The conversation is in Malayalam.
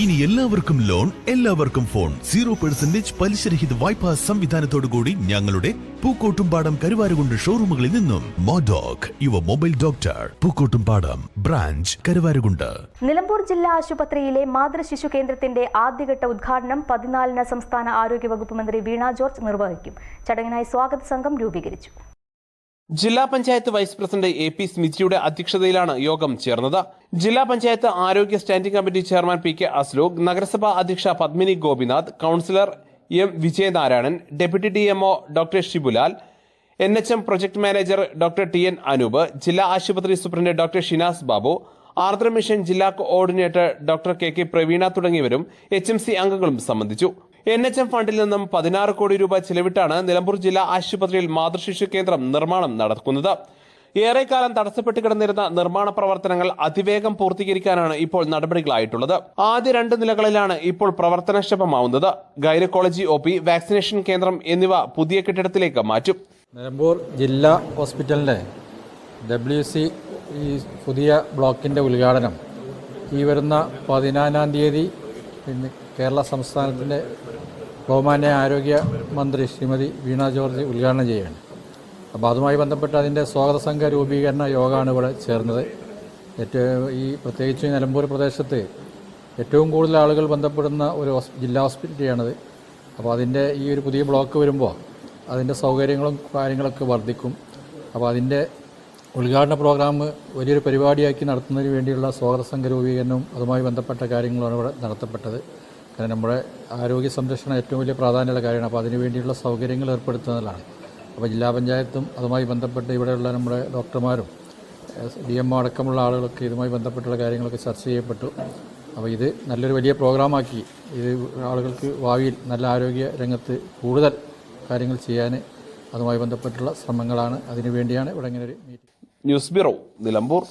ഇനി എല്ലാവർക്കും ലോൺ എല്ലാവർക്കും ഫോൺ. സീറോ പെർസെന്റേജ് പലിശരഹിത വായ്പാ സംവിധാനത്തോടുകൂടി ഞങ്ങളുടെ പൂക്കോട്ടുംപാടം കരുവാരുകൊണ്ട് ഷോറൂമുകളിൽ നിന്നും. മോഡോക് യുവ mobile doctor Pookkottumpadam branch Karuvarakundu. Nilambur ജില്ലാ ആശുപത്രിയിലെ മാതൃശിശു കേന്ദ്രത്തിന്റെ ആദ്യഘട്ട ഉദ്ഘാടനം പതിനാലിന് സംസ്ഥാന ആരോഗ്യവകുപ്പ് മന്ത്രി വീണ ജോർജ് നിർവഹിക്കും. ചടങ്ങിനായി സ്വാഗത സംഘം രൂപീകരിച്ചു. ജില്ലാ panchayat vice president A P സ്മിതിയുടെ അധ്യക്ഷതയിലാണ് യോഗം ചേർന്നത്. ജില്ലാ പഞ്ചായത്ത് ആരോഗ്യ standing committee chairman P K അസ്ലോക് നഗരസഭാ അധ്യക്ഷ Padmini Gopinath councillor M Vijayanarayanan deputy D MO doctor Shibulal N H M project manager doctor T N Anoop ജില്ലാ ആശുപത്രി superintendent doctor Shinas Babu Ardra mission ജില്ലാ coordinator doctor K K Praveena തുടങ്ങിയവരും എച്ച് എം സി അംഗങ്ങളും സംബന്ധിച്ചു. എൻ എച്ച് എം ഫണ്ടിൽ നിന്നും പതിനാറ് കോടി രൂപ ചെലവിട്ടാണ് നിലമ്പൂർ ജില്ലാ ആശുപത്രിയിൽ മാതൃശിശു കേന്ദ്രം നിർമ്മാണം നടക്കുന്നത്. ഏറെക്കാലം തടസ്സപ്പെട്ട് കിടന്നിരുന്ന നിർമ്മാണ പ്രവർത്തനങ്ങൾ അതിവേഗം പൂർത്തീകരിക്കാനാണ് ഇപ്പോൾ നടപടികളായിട്ടുള്ളത്. ആദ്യ രണ്ട് നിലകളിലാണ് ഇപ്പോൾ പ്രവർത്തനക്ഷമമാവുന്നത്. ഗൈനക്കോളജി ഒ പി വാക്സിനേഷൻ കേന്ദ്രം എന്നിവ പുതിയ കെട്ടിടത്തിലേക്ക് മാറ്റും. നിലമ്പൂർ ജില്ലാ ഹോസ്പിറ്റലിന്റെ ഡബ്ല്യു സി ഈ പുതിയ ബ്ലോക്കിന്റെ ഉദ്ഘാടനം ഈ വരുന്ന പതിനാലാം തീയതി പിന്നെ കേരള സംസ്ഥാനത്തിന്റെ ബഹുമാന്യ ആരോഗ്യ മന്ത്രി ശ്രീമതി വീണ ജോർജ് ഉദ്ഘാടനം ചെയ്യുകയാണ്. അപ്പോൾ അതുമായി ബന്ധപ്പെട്ട് അതിന്റെ സ്വാഗത സംഘ രൂപീകരണ യോഗമാണ് ഇവിടെ ചേർന്നത്. ഏറ്റവും ഈ പ്രത്യേകിച്ച് നിലമ്പൂർ പ്രദേശത്ത് ഏറ്റവും കൂടുതൽ ആളുകൾ ബന്ധപ്പെടുന്ന ഒരു ജില്ലാ ഹോസ്പിറ്റലിയാണത്. അപ്പോൾ അതിന്റെ ഈ ഒരു പുതിയ ബ്ലോക്ക് വരുമ്പോൾ അതിന്റെ സൗകര്യങ്ങളും കാര്യങ്ങളൊക്കെ വർദ്ധിക്കും. അപ്പോൾ അതിന്റെ ഉദ്ഘാടന പ്രോഗ്രാം വലിയൊരു പരിപാടിയാക്കി നടത്തുന്നതിന് വേണ്ടിയുള്ള സ്വാഗത സംഘ രൂപീകരണവും അതുമായി ബന്ധപ്പെട്ട കാര്യങ്ങളാണ് ഇവിടെ നടത്തപ്പെട്ടത്. കാരണം നമ്മുടെ ആരോഗ്യ സംരക്ഷണം ഏറ്റവും വലിയ പ്രാധാന്യമുള്ള കാര്യമാണ്. അപ്പോൾ അതിനു വേണ്ടിയുള്ള സൗകര്യങ്ങൾ ഏർപ്പെടുത്തുന്നതിലാണ്. അപ്പോൾ ജില്ലാ പഞ്ചായത്തും അതുമായി ബന്ധപ്പെട്ട് ഇവിടെയുള്ള നമ്മുടെ ഡോക്ടർമാരും ഡി എം അടക്കമുള്ള ആളുകളൊക്കെ ഇതുമായി ബന്ധപ്പെട്ടുള്ള കാര്യങ്ങളൊക്കെ ചർച്ച ചെയ്യപ്പെട്ടു. അപ്പോൾ ഇത് നല്ലൊരു വലിയ പ്രോഗ്രാമാക്കി. ഇത് ആളുകൾക്ക് ഭാവിയിൽ നല്ല ആരോഗ്യ രംഗത്ത് കൂടുതൽ കാര്യങ്ങൾ ചെയ്യാൻ അതുമായി ബന്ധപ്പെട്ടുള്ള ശ്രമങ്ങളാണ്. അതിനുവേണ്ടിയാണ് ഇവിടെ ഇങ്ങനെ ഒരു മീറ്റിംഗ്. News bureau Nilambur.